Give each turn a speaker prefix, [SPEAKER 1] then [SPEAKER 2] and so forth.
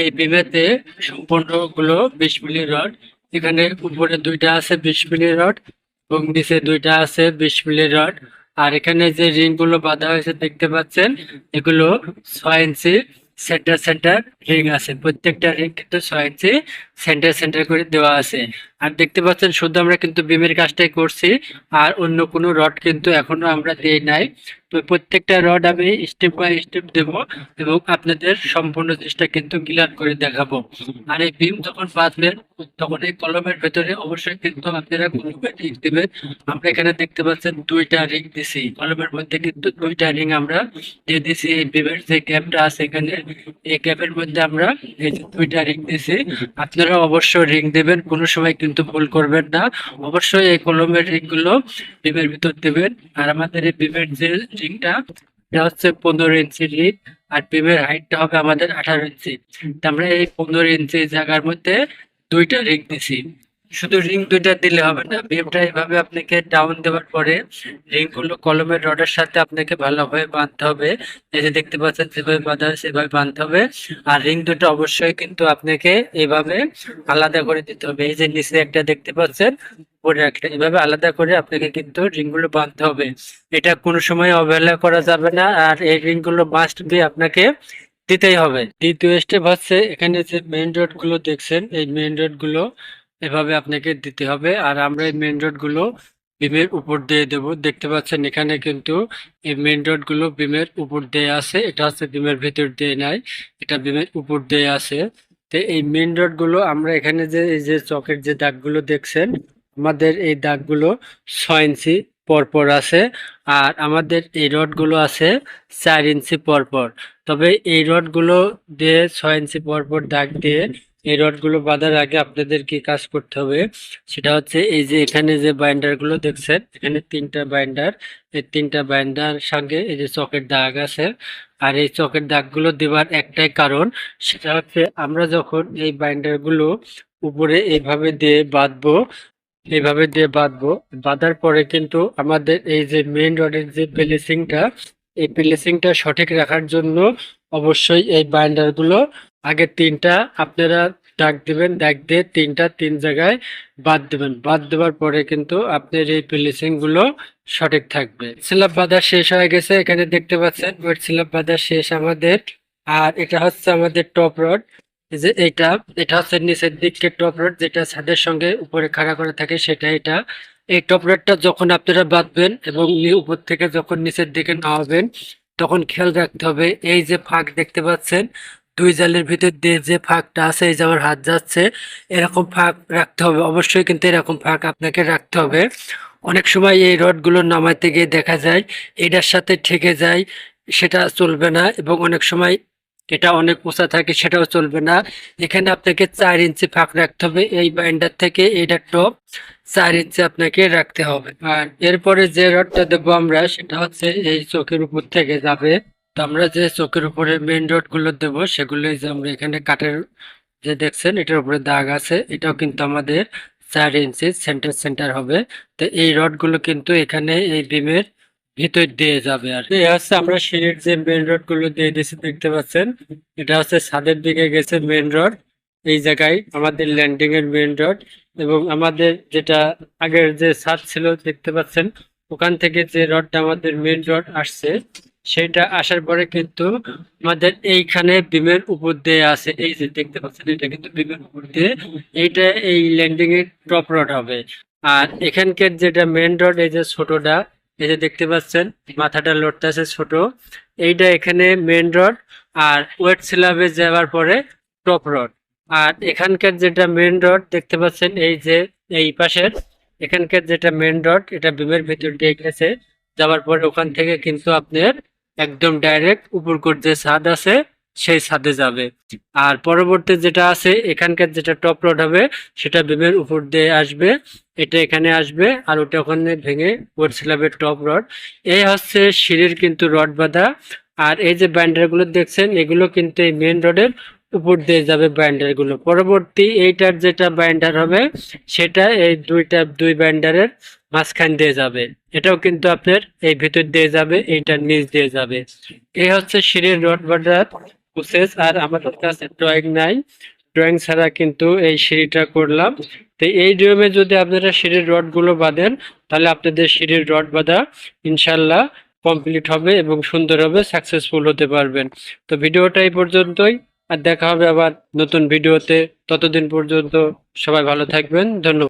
[SPEAKER 1] এই বিমেতে সম্পূর্ণগুলো বিশ মিলি রড। এখানে উপরে দুইটা আছে বিশ মিলি রড এবং নিচে দুইটা আছে বিশ মিলি রড। আর এখানে যে রিংগুলো বাঁধা হয়েছে দেখতে পাচ্ছেন, এগুলো ছয় ইঞ্চি সেন্টার সেন্টার রিং আছে। প্রত্যেকটা রিং কিন্তু ছয় ইঞ্চি সেন্টার সেন্টার করে দেওয়া আছে। আর দেখতে পাচ্ছেন শুধু আমরা কিন্তু বিমের কাজটাই করছি, আর অন্য কোনো রড কিন্তু এখনও আমরা দিই নাই। তো প্রত্যেকটা রড আমি স্টেপ বাই স্টেপ দেব এবং আপনাদের সম্পূর্ণ জিনিসটা কিন্তু ক্লিয়ার করে দেখাবো। আর এই বিম যখন বাঁধবেন, তখন এই কলমের ভেতরে অবশ্যই কিন্তু আপনারা কলমের রিং দেবেন। আমরা এখানে দেখতে পাচ্ছেন দুইটা রিং দিছি। কলমের মধ্যে কিন্তু দুইটা রিং আমরা দিয়ে দিছি। এই বিমের যে গ্যাপটা আছে এখানে, এই গ্যাপের মধ্যে আমরা এই যে দুইটা রিং দিছি। আপনারা অবশ্যই রিং দেবেন। কোনো সময় কিন্তু ভুল করবেন না। অবশ্যই এই কলমের রিংগুলো বিমের ভিতর দেবেন। আর আমাদের এই বিমের যে রিংটা, এটা হচ্ছে পনেরো ইঞ্চি রিং, আর বিমের হাইটটা হবে আমাদের আঠারো ইঞ্চি। তা আমরা এই পনেরো ইঞ্চি জায়গার মধ্যে দুইটা রিং দিছি। শুধু রিং দুইটা দিলে হবে না বিমটা এভাবে আপনাকে ডাউন দেওয়ার পরে রিংগুলো কলমের রডের সাথে আপনাকে ভালোভাবে বাঁধতে হবে। এই যে দেখতে পাচ্ছেন, যেভাবে বাঁধা হয় সেভাবে বাঁধতে হবে। আর রিং দুটো অবশ্যই কিন্তু আপনাকে এইভাবে আলাদা করে দিতে হবে। এই যে নিচে একটা দেখতে পাচ্ছেন, উপরে একটা এভাবে আলাদা করে আপনাকে কিন্তু রিংগুলো বাঁধতে হবে। এটা কোনো সময় অবহেলা করা যাবে না, আর এই রিংগুলো মাস্ট বি আপনাকে দিতেই হবে। দ্বিতীয় স্টেপ হচ্ছে, এখানে যে মেইন রোডগুলো দেখছেন, এই মেইন রোডগুলো এভাবে আপনাকে দিতে হবে। আর আমরা এই মেন রোডগুলো বিমের উপর দিয়ে দেব। দেখতে পাচ্ছেন এখানে কিন্তু এই মেন রোডগুলো বিমের উপর দিয়ে আছে। এটা হচ্ছে বিমের ভিতর দিয়ে নাই, এটা বিমের উপর দিয়ে আছে। তো এই মেইন রোডগুলো আমরা এখানে যে, এই যে চকের যে দাগগুলো দেখছেন, আমাদের এই দাগগুলো ছয় ইঞ্চি পরপর আছে। আর আমাদের এই রডগুলো আছে চার ইঞ্চি পরপর। তবে এই রডগুলো দিয়ে ছয় ইঞ্চি পরপর দাগ দিয়ে এই রডগুলো বাঁধার আগে আপনাদের কি কাজ করতে হবে? সেটা হচ্ছে এই যে এখানে যে বাইন্ডারগুলো দেখছেন, এখানে তিনটা বাইন্ডার এই তিনটা বাইন্ডার সঙ্গে এই যে চকের দাগ আছে। আর এই চকের দাগগুলো দেওয়ার একটাই কারণ, সেটা হচ্ছে আমরা যখন এই বাইন্ডারগুলো উপরে এইভাবে দিয়ে বাঁধবো, এইভাবে দিয়ে বাঁধবো, বাঁধার পরে কিন্তু আমাদের এই যে মেইন রডের যে প্লেসিংটা এই প্লেসিংটা সঠিক রাখার জন্য অবশ্যই এই বাইন্ডারগুলো আগে তিনটা আপনারা ডাক দিবেন, ডাক দিয়ে তিনটা তিন জায়গায় বাদ দিবেন। বাদ দেওয়ার পরে কিন্তু আপনার এই প্লেসিংগুলো সঠিক থাকবে। স্ল্যাব বাঁধা শেষ হয়ে গেছে, এখানে দেখতে পাচ্ছেন ওয়েট স্ল্যাব বাঁধা শেষ আমাদের। আর এটা হচ্ছে আমাদের টপ রড যে এটা এটা হচ্ছে নিচের দিকের টপ রড যেটা ছাদের সঙ্গে উপরে খাড়া করে থাকে, সেটা এটা। এই টপ রডটা যখন আপনারা বাঁধবেন এবং উপর থেকে যখন নিচের দিকে নামাবেন, তখন খেয়াল রাখতে হবে, এই যে ফাঁক দেখতে পাচ্ছেন দুই জালের ভিতর দিয়ে যে ফাঁকটা আছে, এই যে আমার হাত যাচ্ছে, এরকম ফাঁক রাখতে হবে। অবশ্যই কিন্তু এরকম ফাঁক আপনাকে রাখতে হবে। অনেক সময় এই রডগুলো নামাইতে গিয়ে দেখা যায়, এটার সাথে ঠেকে যায়, সেটা চলবে না এবং অনেক সময় এটা অনেক উঁচা থাকে, সেটাও চলবে না। এখানে আপনাকে চার ইঞ্চি ফাঁক রাখতে হবে। এই বাইন্ডার থেকে এইটা টপ চার ইঞ্চি আপনাকে রাখতে হবে। আর এরপরে যে রডটা দেবো আমরা, সেটা হচ্ছে এই চোখের উপর থেকে যাবে। তো আমরা যে চোখের উপরে মেইন রডগুলো দেবো, সেগুলো যে আমরা এখানে কাঠের যে দেখছেন, এটার উপরে দাগ আছে। এটাও কিন্তু আমাদের চার ইঞ্চি সেন্টার সেন্টার হবে। তো এই রডগুলো কিন্তু এখানে এই বিমের ভিতর দিয়ে যাবে আর এই হচ্ছে আমরা সিঁড়ির যে মেন রডগুলো দিয়ে দিয়েছি, দেখতে পাচ্ছেন? এটা হচ্ছে ছাদের দিকে গেছে মেন রড এই জায়গায় আমাদের ল্যান্ডিং এর মেন রড এবং আমাদের যেটা আগের যে ছাদ ছিল, দেখতে পাচ্ছেন? ওখান থেকে যে রডটা আমাদের মেন রড আসছে, সেটা আসার পরে কিন্তু আমাদের এইখানে বিমের উপর দিয়ে আছে, এই যে দেখতে পাচ্ছেন, এটা কিন্তু বিমের উপর দিয়ে, এইটা এই ল্যান্ডিং এর টপ রড হবে। আর এখানকার যেটা মেন রড এই যে ছোটটা, এই যে দেখতে পাচ্ছেন, মাথাটা লড়তে আছে ছোট, এইটা এখানে মেন রড আর ওয়েট স্ল্যাবে যাওয়ার পরে টপ রড আর এখানকার যেটা মেন রড দেখতে পাচ্ছেন, এই যে এই পাশের এখানকার যেটা মেন রড এটা বিমের ভিতর দিয়ে গেছে। যাওয়ার পরে ওখান থেকে কিন্তু আপনার একদম ডাইরেক্ট উপর কোট যে ছাদ আছে, সেই ছাদে যাবে। আর পরবর্তী যেটা আছে, এখানকার যেটা টপ রড হবে, সেটা বিমের উপর দিয়ে আসবে। এটা এখানে আসবে আর ওটা ওখানে ভেঙে ওর টপ রড এই হচ্ছে সিঁড়ির কিন্তু রড বাঁধা। আর এই যে ব্যান্ডারগুলো দেখছেন, এগুলো কিন্তু এই মেন রডের উপর দিয়ে যাবে ব্যান্ডারগুলো। পরবর্তী এইটার যেটা ব্যান্ডার হবে, সেটা এই দুইটা, দুই ব্যান্ডারের মাঝখান দিয়ে যাবে। এটাও কিন্তু আপনার এই ভিতর দিয়ে যাবে, এইটার নিচ দিয়ে যাবে। এই হচ্ছে সিঁড়ির রড বাঁধার প্রসেস আর আমাদের কাছে ড্রয়িং নাই। ড্রয়িং ছাড়া কিন্তু এই সিঁড়িটা করলাম। তো এই নিয়মে যদি আপনারা সিঁড়ির রডগুলো বাঁধেন, তাহলে আপনাদের সিঁড়ির রড বাঁধা ইনশাল্লাহ কমপ্লিট হবে এবং সুন্দর হবে সাকসেসফুল হতে পারবেন। তো ভিডিওটা এই পর্যন্তই। আর দেখা হবে আবার নতুন ভিডিওতে। ততদিন পর্যন্ত সবাই ভালো থাকবেন। ধন্যবাদ।